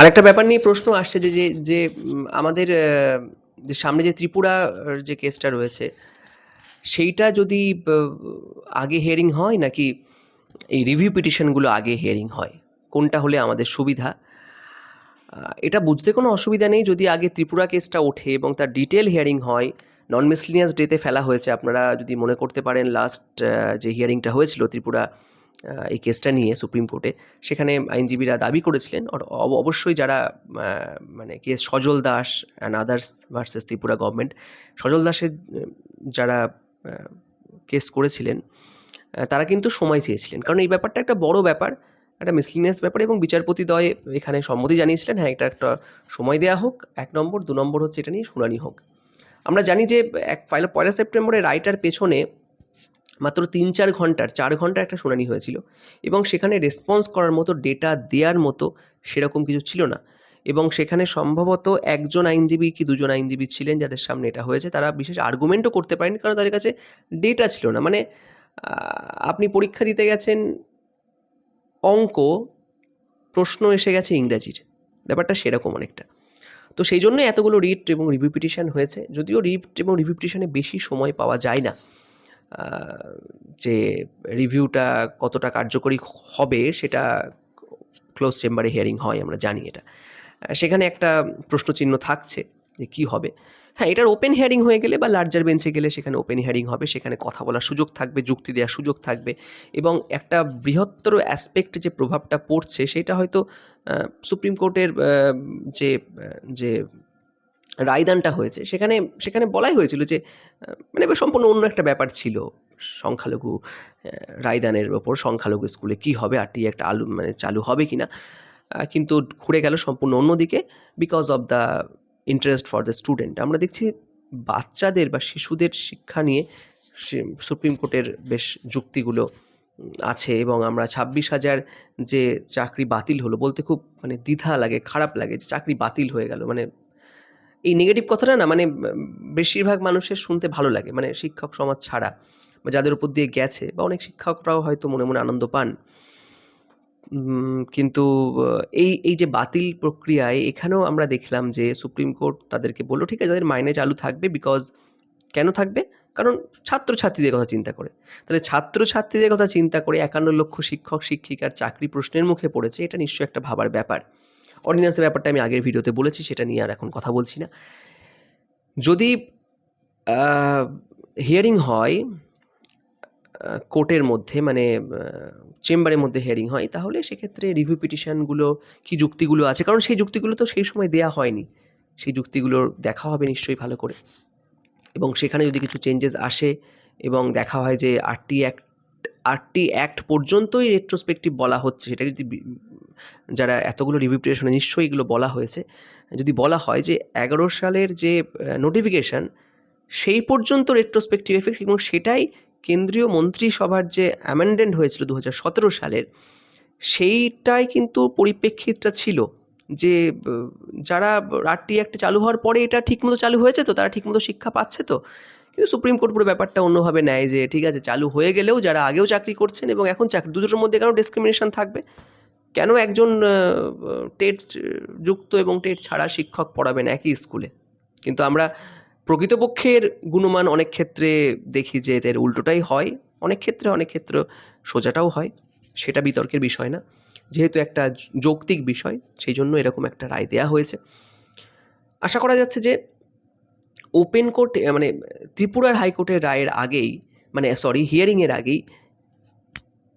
আরেকটা ব্যাপার নিয়ে প্রশ্ন আসছে যে যে যে আমাদের যে সামনে যে ত্রিপুরা যে কেসটা রয়েছে, সেইটা যদি আগে হিয়ারিং হয় নাকি এই রিভিউ পিটিশনগুলো আগে হিয়ারিং হয়? কোনটা হলে আমাদের সুবিধা? এটা বুঝতে কোনো অসুবিধা নেই যদি আগে ত্রিপুরা কেসটা ওঠে এবং তার ডিটেল হিয়ারিং হয়। নন মিসলিনিয়াস ডেতে ফেলা হয়েছে, আপনারা যদি মনে করতে পারেন লাস্ট যে হিয়ারিংটা হয়েছিল ত্রিপুরা এই কেসটা নিয়ে সুপ্রিম কোর্টে সেখানে আইনজীবীরা দাবি করেছিলেন অবশ্যই যারা মানে case Sajal Das and others versus Tripura government Sajal দাসের যারা কেস করেছিলেন তারা কিন্তু সময় চেয়েছিলেন। কারণ এই ব্যাপারটা একটা বড় ব্যাপার, একটা মিসলিনিয়াস ব্যাপার এবং বিচারপতি দয় এখানে সম্মতি জানিয়েছিলেন হ্যাঁ এটা একটা সময় দেওয়া হোক, এক নম্বর, দু নম্বর হচ্ছে এটা নিয়ে শুনানি হোক। আমরা জানি যে, এক পয়লা সেপ্টেম্বরে রায়টার পেছনে মাত্র তিন চার ঘণ্টার, চার ঘণ্টা একটা শুনানি হয়েছিল এবং সেখানে রেসপন্স করার মতো ডেটা দেওয়ার মতো সেরকম কিছু ছিল না এবং সেখানে সম্ভবত একজন আইনজীবী কি দুজন আইনজীবী ছিলেন যাদের সামনে এটা হয়েছে, তারা বিশেষ আর্গুমেন্টও করতে পারেনি কারণ তাদের কাছে ডেটা ছিল না। মানে আপনি পরীক্ষা দিতে গেছেন, অঙ্ক, প্রশ্ন এসে গেছে ইংরাজির। ব্যাপারটা সেরকম অনেকটা। তো সেই জন্য এতগুলো রিট এবং রিভিউ পিটিশন হয়েছে। যদিও রিট এবং রিভিউ পিটিশনে বেশি সময় পাওয়া যায় না। যে রিভিউটা কতটা কার্যকরী হবে সেটা ক্লোজ চেম্বারে হিয়ারিং হয়, আমরা জানি এটা। সেখানে একটা প্রশ্নচিহ্ন থাকছে যে কী হবে। হ্যাঁ এটার ওপেন হিয়ারিং হয়ে গেলে বা লার্জার বেঞ্চে গেলে সেখানে ওপেন হিয়ারিং হবে, সেখানে কথা বলার সুযোগ থাকবে, যুক্তি দেওয়ার সুযোগ থাকবে এবং একটা বৃহত্তর অ্যাসপেক্ট যে প্রভাবটা পড়ছে সেটা হয়তো সুপ্রিম কোর্টের যে যে রায়দানটা হয়েছে। সেখানে সেখানে বলাই হয়েছিল যে মানে সম্পূর্ণ অন্য একটা ব্যাপার ছিল। সংখ্যালঘু রায়দানের ওপর সংখ্যালঘু স্কুলে কি হবে, আর টি একটা আলু মানে চালু হবে কি না কিন্তু ঘুরে গেল সম্পূর্ণ অন্যদিকে because of the interest for the student আমরা দেখছি বাচ্চাদের বা শিশুদের শিক্ষা নিয়ে সুপ্রিম কোর্টের বেশ যুক্তিগুলো আছে এবং আমরা ছাব্বিশ হাজার যে চাকরি বাতিল হলো বলতে খুব মানে দ্বিধা লাগে, খারাপ লাগে যে চাকরি বাতিল হয়ে গেল। মানে এই নেগেটিভ কথাটা না মানে বেশিরভাগ মানুষের শুনতে ভালো লাগে। মানে শিক্ষক সমাজ ছাড়া বা যাদের উপর দিয়ে গেছে বা অনেক শিক্ষকরাও হয়তো মনে মনে আনন্দ পান। কিন্তু এই এই যে বাতিল প্রক্রিয়ায় এখানেও আমরা দেখলাম যে সুপ্রিম কোর্ট তাদেরকে বলল, ঠিক আছে, তাদের মাইনে চালু থাকবে বিকজ কেন থাকবে? কারণ ছাত্রছাত্রীদের কথা চিন্তা করে। তাহলে ছাত্রছাত্রীদের কথা চিন্তা করে একান্ন লক্ষ শিক্ষক, শিক্ষিকার চাকরি প্রশ্নের মুখে পড়েছে, এটা নিশ্চয়ই একটা ভাবার ব্যাপার। অর্ডিন্যান্সের ব্যাপারটা আমি আগের ভিডিওতে বলেছি, সেটা নিয়ে আর এখন কথা বলছি না। যদি হিয়ারিং হয় কোর্টের মধ্যে মানে চেম্বারের মধ্যে হিয়ারিং হয়, তাহলে সেক্ষেত্রে রিভিউ পিটিশনগুলো কি যুক্তিগুলো আছে? কারণ সেই যুক্তিগুলো তো সেই সময় দেয়া হয়নি। সেই যুক্তিগুলোর দেখা হবে নিশ্চয়ই ভালো করে। এবং সেখানে যদি কিছু চেঞ্জেস আসে এবং দেখা হয় যে আরটি অ্যাক্ট আটটি অ্যাক্ট পর্যন্তই রেট্রোস্পেক্টিভ বলা হচ্ছে সেটা যদি যারা এতগুলো রিভিউ পিটিশনে নিশ্চয়ই এগুলো বলা হয়েছে, যদি বলা হয় যে এগারো সালের যে নোটিফিকেশন সেই পর্যন্ত রেট্রোস্পেক্টিভ এফেক্ট এবং সেটাই কেন্দ্রীয় মন্ত্রিসভার যে অ্যামেন্ডেন্ট হয়েছিল দু হাজার সতেরো সালের, সেইটাই কিন্তু পরিপ্রেক্ষিতটা ছিল যে যারা আরটি অ্যাক্ট চালু হওয়ার পরে এটা ঠিকমতো চালু হয়েছে তো, তারা ঠিকমতো শিক্ষা পাচ্ছে তো। কিন্তু সুপ্রিম কোর্ট পুরো ব্যাপারটা অন্যভাবে নেয় যে, ঠিক আছে, চালু হয়ে গেলেও যারা আগেও চাকরি করছেন এবং এখন চাকরি দুজনের মধ্যে কেন ডিসক্রিমিনেশন থাকবে কেন একজন টেট যুক্ত এবং টেট ছাড়া শিক্ষক পড়াবেন একই স্কুলে? কিন্তু আমরা প্রকৃতপক্ষের গুণমান অনেক ক্ষেত্রে দেখি যে এদের উল্টোটাই হয়। অনেক ক্ষেত্রে অনেক ক্ষেত্রে সোজাটাও হয়। সেটা বিতর্কের বিষয় না। যেহেতু একটা যৌক্তিক বিষয়, সেই জন্য এরকম একটা রায় দেয়া হয়েছে। আশা করা যাচ্ছে যে ওপেন কোর্ট মানে ত্রিপুরার হাইকোর্টের রায়ের আগেই মানে সরি, হিয়ারিংয়ের আগেই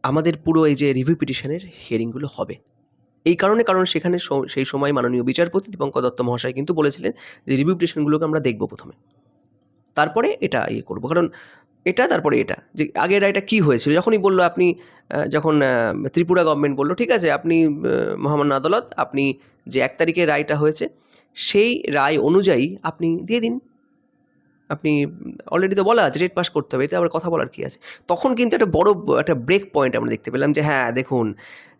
আমাদের পুরো এই যে রিভিউ পিটিশনের হিয়ারিংগুলো হবে। এই কারণে কারণ সেখানে সেই সময় মাননীয় বিচারপতি দীপঙ্কর দত্ত মহাশয় কিন্তু বলেছিলেন যে রিভিউ পিটিশনগুলোকে আমরা দেখব প্রথমে। তারপরে এটা ইয়ে করব। কারণ এটা, তারপরে এটা। যে আগের রায়টা কী হয়েছিল? যখনই বলল আপনি যখন ত্রিপুরা গভর্নমেন্ট বলল, ঠিক আছে, আপনি মহামান্য আদালত, আপনি যে এক তারিখে রায়টা হয়েছে, সেই রায় অনুযায়ী আপনি দিয়ে দিন। আপনি অলরেডি তো বলা আছে রেট পাস করতে হবে, এতে আবার কথা বলার কি আছে? তখন কিন্তু একটা বড় একটা ব্রেক পয়েন্ট আমরা দেখতে পেলাম যে হ্যাঁ দেখুন,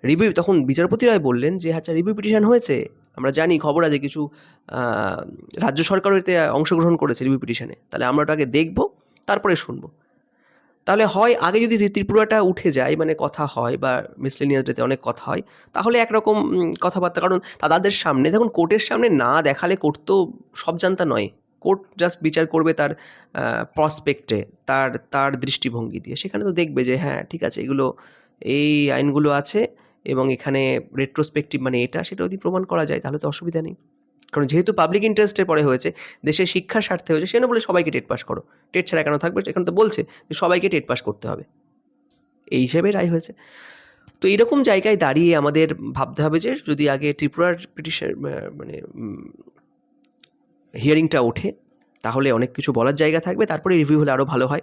রিভিউ, তখন বিচারপতি রায় বললেন যে আচ্ছা রিভিউ পিটিশন হয়েছে? আমরা জানি খবর আছে কিছু রাজ্য সরকারও এতে অংশগ্রহণ করেছে রিভিউ পিটিশনে। তাহলে আমরা ওটা আগে দেখব, তারপরে শুনব। তাহলে হয়, আগে যদি ত্রিপুরাটা উঠে যায় মানে কথা হয়, বা মিসলেনিয়াস ডেতে অনেক কথা হয়, তাহলে একরকম কথাবার্তা, কারণ তাদের সামনে, দেখুন, কোর্টের সামনে না দেখালে কোর্ট তো সব জানতা নয়। কোর্ট জাস্ট বিচার করবে তার প্রসপেক্টে তার তার দৃষ্টিভঙ্গি দিয়ে। সেখানে তো দেখবে যে হ্যাঁ ঠিক আছে, এগুলো, এই আইনগুলো আছে এবং এখানে রেট্রোস্পেক্টিভ মানে এটা, সেটা যদি প্রমাণ করা যায়, তাহলে তো অসুবিধা নেই। কারণ যেহেতু পাবলিক ইন্টারেস্টে পরে হয়েছে, দেশের শিক্ষার স্বার্থে হয়েছে, সেজন্য বলে সবাইকে টেট পাস করো। টেট ছাড়া কেন থাকবে? এখানে তো বলছে যে, সবাইকে টেট পাস করতে হবে। এই হিসেবে রায় হয়েছে। তো এইরকম জায়গায় দাঁড়িয়ে আমাদের ভাবতে হবে যে, যদি আগে ত্রিপুরার পিটিশন মানে হিয়ারিংটা ওঠে, তাহলে অনেক কিছু বলার জায়গা থাকবে, তারপরে রিভিউ হলে আরও ভালো হয়।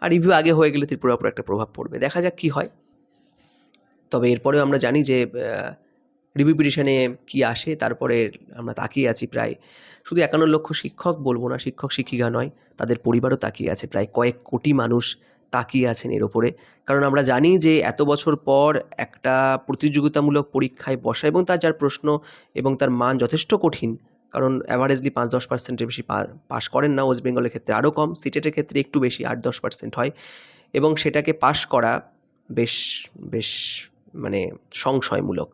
আর রিভিউ আগে হয়ে গেলে ত্রিপুরার উপর একটা প্রভাব পড়বে। দেখা যাক কী হয়। তবে এরপরেও আমরা জানি যে রিভিউ পিটিশনে কী আসে, তারপরে আমরা তাকিয়ে আছি প্রায় শুধু একান্ন লক্ষ শিক্ষক, বলব না শিক্ষক, শিক্ষিকা নয়, তাদের পরিবারও তাকিয়ে আছে। প্রায় কয়েক কোটি মানুষ তাকিয়ে আছেন এর ওপরে। কারণ আমরা জানি যে, এত বছর পর একটা প্রতিযোগিতামূলক পরীক্ষায় বসা এবং তার যার প্রশ্ন এবং তার মান যথেষ্ট কঠিন কারণ অ্যাভারেজলি পাঁচ দশ পার্সেন্টের বেশি পাস করেন না ওয়েস্ট বেঙ্গলের ক্ষেত্রে, আরও কম। সিটেটের ক্ষেত্রে একটু বেশি, আট দশ পার্সেন্ট হয়। এবং সেটাকে পাশ করা বেশ বেশ মানে সংশয়মূলক।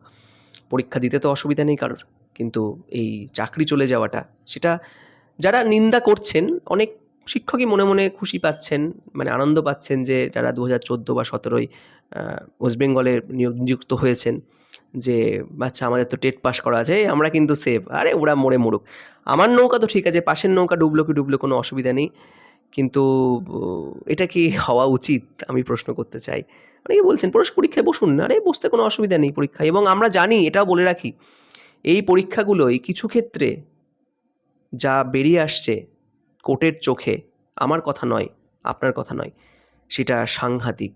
পরীক্ষা দিতে তো অসুবিধা নেই কারোর, কিন্তু এই চাকরি চলে যাওয়াটা, সেটা যারা নিন্দা করছেন, অনেক শিক্ষকই মনে মনে খুশি পাচ্ছেন মানে আনন্দ পাচ্ছেন যে যারা দু হাজার চোদ্দ বা সতেরোই ওয়েস্ট বেঙ্গলে নিয়োগ, নিযুক্ত হয়েছেন। যে বাচ্চা আমাদের তো টেট পাস করা আছে, আমরা কিন্তু সেভ আরে, ওরা মরে মরুক। আমার নৌকা তো ঠিক আছে, পাশের নৌকা ডুবলো কি ডুবলো কোনো অসুবিধা নেই। কিন্তু এটা কি হওয়া উচিত? আমি প্রশ্ন করতে চাই। অনেকে বলছেন, পরশ, পরীক্ষায় বসুন। না আরে, বসতে কোনো অসুবিধা নেই পরীক্ষায়। এবং আমরা জানি, এটাও বলে রাখি, এই পরীক্ষাগুলোই কিছু ক্ষেত্রে যা বেরিয়ে আসছে কোর্টের চোখে, আমার কথা নয়, আপনার কথা নয়, সেটা সাংঘাতিক।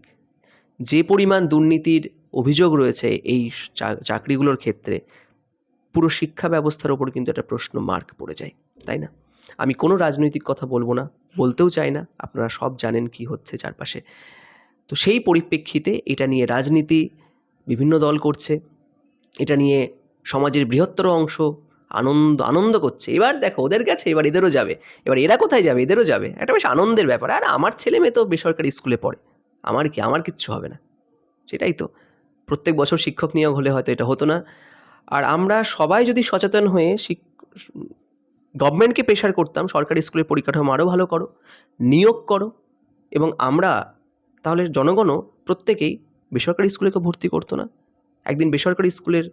যে পরিমাণ দুর্নীতির অভিযোগ রয়েছে এই চাকরিগুলোর ক্ষেত্রে পুরো শিক্ষা ব্যবস্থার ওপর কিন্তু একটা প্রশ্ন মার্ক পড়ে যায়, তাই না? আমি কোনো রাজনৈতিক কথা বলব না, বলতেও চাই না, আপনারা সব জানেন কি হচ্ছে চারপাশে। তো সেই পরিপ্রেক্ষিতে এটা নিয়ে রাজনীতি বিভিন্ন দল করছে, এটা নিয়ে সমাজের বৃহত্তর অংশ আনন্দ আনন্দ করছে। এবার দেখো, ওদের কাছে এবার এদেরও যাবে। এবার এরা কোথায় যাবে? এদেরও যাবে। একটা বেশ আনন্দের ব্যাপার। আর আমার ছেলে মেয়ে তো বেসরকারি স্কুলে পড়ে। আমার কি, আমার কিচ্ছু হবে না। সেটাই তো। প্রত্যেক বছর শিক্ষক নিয়োগ হলে হয়তো এটা হতো না। আর আমরা সবাই যদি সচেতন হয়ে গভর্নমেন্টকে প্রেশার করতাম, সরকারি স্কুলের পরিকাঠামো আরও ভালো করো, নিয়োগ করো এবং আমরা তাহলে জনগণও প্রত্যেকেই বেসরকারি স্কুলে কেউ ভর্তি করতো না। একদিন বেসরকারি স্কুলের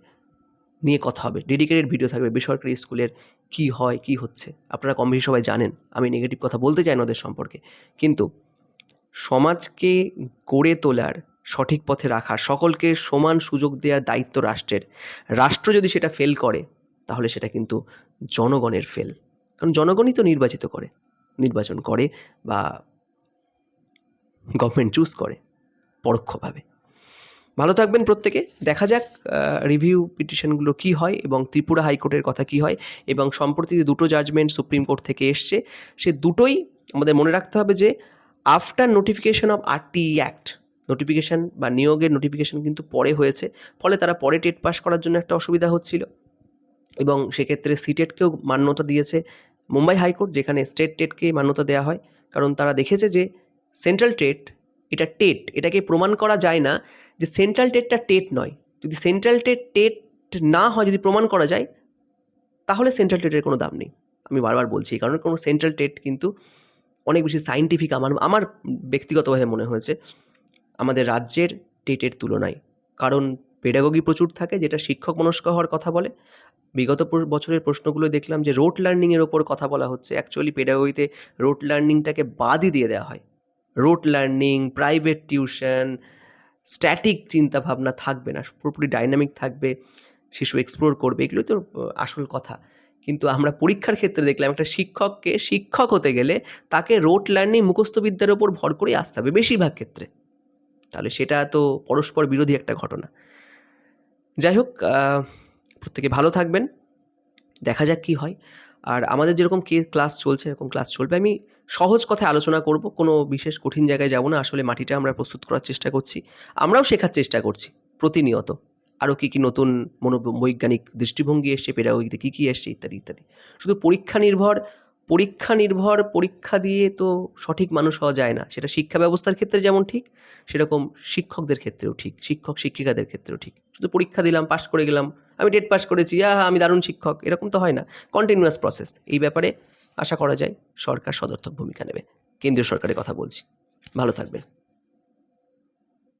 নিয়ে কথা হবে ডেডিকেটেড ভিডিও থাকবে বেসরকারি স্কুলের কি হয়, কি হচ্ছে। আপনারা কম বেশি সবাই জানেন, আমি নেগেটিভ কথা বলতে চাই ওদের সম্পর্কে। কিন্তু সমাজকে গড়ে তোলার সঠিক পথে রাখার, সকলকে সমান সুযোগ দেওয়ার দায়িত্ব রাষ্ট্রের। রাষ্ট্র যদি সেটা ফেল করে, তাহলে সেটা কিন্তু জনগণের ফেল কারণ জনগণই তো নির্বাচিত করে, নির্বাচন করে বা গভর্নমেন্ট চুজ করে পরোক্ষভাবে। ভালো থাকবেন প্রত্যেকে, দেখা যাক রিভিউ পিটিশনগুলো কি হয় এবং ত্রিপুরা হাইকোর্টের কথা কি হয় এবং সম্প্রতি যে দুটো জাজমেন্ট সুপ্রিম কোর্ট থেকে এসছে, সে দুটোই আমাদের মনে রাখতে হবে যে after notification of RT act notification বা নিয়োগের নোটিফিকেশন কিন্তু পরে হয়েছে। ফলে তারা পরে টেট পাস করার জন্য একটা অসুবিধা হচ্ছিল। এবং সেক্ষেত্রে সিটেটকেও মান্যতা দিয়েছে মুম্বাই হাইকোর্ট, যেখানে স্টেট টেটকে মান্যতা দেওয়া হয়। কারণ তারা দেখেছে যে সেন্ট্রাল টেট, এটা টেট, এটাকে প্রমাণ করা যায় না যে সেন্ট্রাল টেটটা টেট নয়। যদি সেন্ট্রাল টেট টেট না হয়, যদি প্রমাণ করা যায়, তাহলে সেন্ট্রাল টেটের কোনো দাম নেই। আমি বারবার বলছি কারণে কোনো সেন্ট্রাল টেট কিন্তু অনেক বেশি সাইন্টিফিক আমার আমার ব্যক্তিগতভাবে মনে হয়েছে। আমাদের রাজ্যের টেটের তুলনায়। কারণ পেডাগগি প্রচুর থাকে, যেটা শিক্ষক মনস্ক হওয়ার কথা বলে। বিগত বছরের প্রশ্নগুলো দেখলাম যে রোড লার্নিংয়ের ওপর কথা বলা হচ্ছে। অ্যাকচুয়ালি পেডাগগিতে রোড লার্নিংটাকে বাদই দিয়ে দেওয়া হয়। Rote learning private tuition static চিন্তাভাবনা থাকবে না, পুরোপুরি ডাইনামিক থাকবে, শিশু এক্সপ্লোর করবে এগুলো তো আসল কথা। কিন্তু আমরা পরীক্ষার ক্ষেত্রে দেখলাম একটা শিক্ষককে শিক্ষক হতে গেলে তাকে রোড লার্নিং মুখস্থ বিদ্যার ওপর ভর করেই আসতে হবে বেশিরভাগ ক্ষেত্রে। তাহলে সেটা তো পরস্পর বিরোধী একটা ঘটনা। যাই হোক প্রত্যেকে ভালো থাকবেন, দেখা যাক কি হয়। আর আমাদের যেরকম কে ক্লাস চলছে, এরকম ক্লাস চলবে। আমি সহজ কথায় আলোচনা করব, কোনো বিশেষ কঠিন জায়গায় যাব না। আসলে মাটিটা আমরা প্রস্তুত করার চেষ্টা করছি। আমরাও শেখার চেষ্টা করছি, প্রতিনিয়ত। আরও কী কী নতুন মনোবৈজ্ঞানিক দৃষ্টিভঙ্গি এসছে, পেডাগোগিতে কী কী এসছে, ইত্যাদি ইত্যাদি। শুধু পরীক্ষা নির্ভর পরীক্ষা নির্ভর, পরীক্ষা দিয়ে তো সঠিক মানুষ হওয়া যায় না। সেটা শিক্ষা ব্যবস্থার ক্ষেত্রে যেমন ঠিক, সেরকম শিক্ষকদের ক্ষেত্রেও ঠিক, শিক্ষক, শিক্ষিকাদের ক্ষেত্রেও ঠিক। শুধু পরীক্ষা দিলাম, পাশ করে গেলাম, আমি টেট পাস করেছি, আহা, আমি দারুণ শিক্ষক, এরকম তো হয় না। কন্টিনিউয়াস প্রসেস এই ব্যাপারে আশা করা যায় সরকার সদর্থক ভূমিকা নেবে। কেন্দ্রীয় সরকারের কথা বলছি। ভালো থাকবেন।